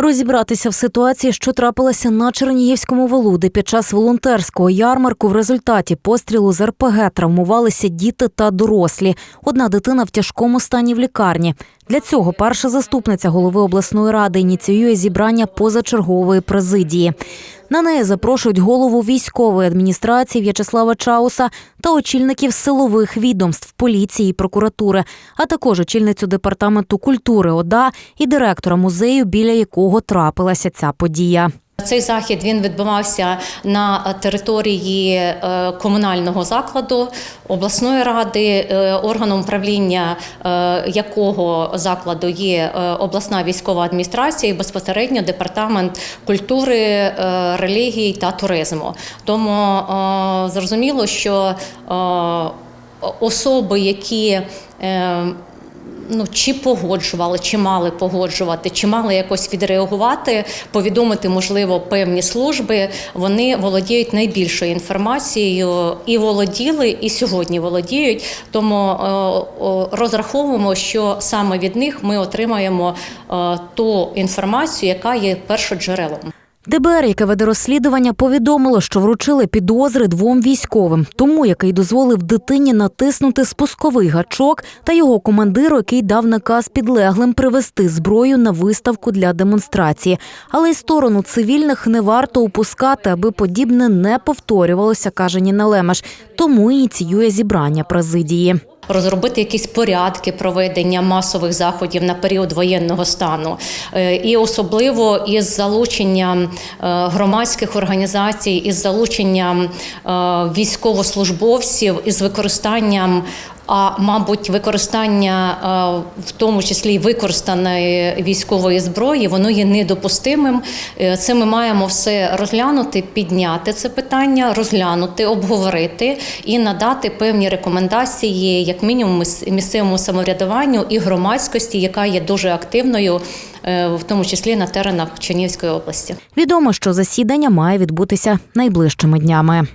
Розібратися в ситуації, що трапилася на Чернігівському валу, де під час волонтерського ярмарку в результаті пострілу з РПГ травмувалися діти та дорослі. Одна дитина в тяжкому стані в лікарні. Для цього перша заступниця голови обласної ради ініціює зібрання позачергової президії. На неї запрошують голову військової адміністрації В'ячеслава Чауса та очільників силових відомств поліції і прокуратури, а також очільницю департаменту культури ОДА і директора музею, біля якого трапилася ця подія. Цей захід він відбувався на території е, комунального закладу обласної ради, е, органом управління е, якого закладу є обласна військова адміністрація і безпосередньо департамент культури, релігії та туризму. Тому зрозуміло, що особи, які ну чи погоджували, чи мали погоджувати, чи мали якось відреагувати, повідомити, можливо, певні служби. Вони володіють найбільшою інформацією і володіли, і сьогодні володіють. Тому е, розраховуємо, що саме від них ми отримаємо е, ту інформацію, яка є першоджерелом. ДБР, яке веде розслідування, повідомило, що вручили підозри двом військовим, тому який дозволив дитині натиснути спусковий гачок, та його командиру, який дав наказ підлеглим привезти зброю на виставку для демонстрації. Але й сторону цивільних не варто упускати, аби подібне не повторювалося, каже Ніна Лемеш. Тому ініціює зібрання президії. Розробити якісь порядки проведення масових заходів на період воєнного стану, Е, і особливо із залученням е, громадських організацій, із залученням е, військовослужбовців, із використанням. А мабуть, використання в тому числі використаної військової зброї, воно є недопустимим. Е, Це ми маємо все розглянути, підняти це питання, розглянути, обговорити і надати певні рекомендації, як мінімум, міс- місцевому самоврядуванню і громадськості, яка є дуже активною, е, в тому числі на теренах Чернігівської області. Відомо, що засідання має відбутися найближчими днями.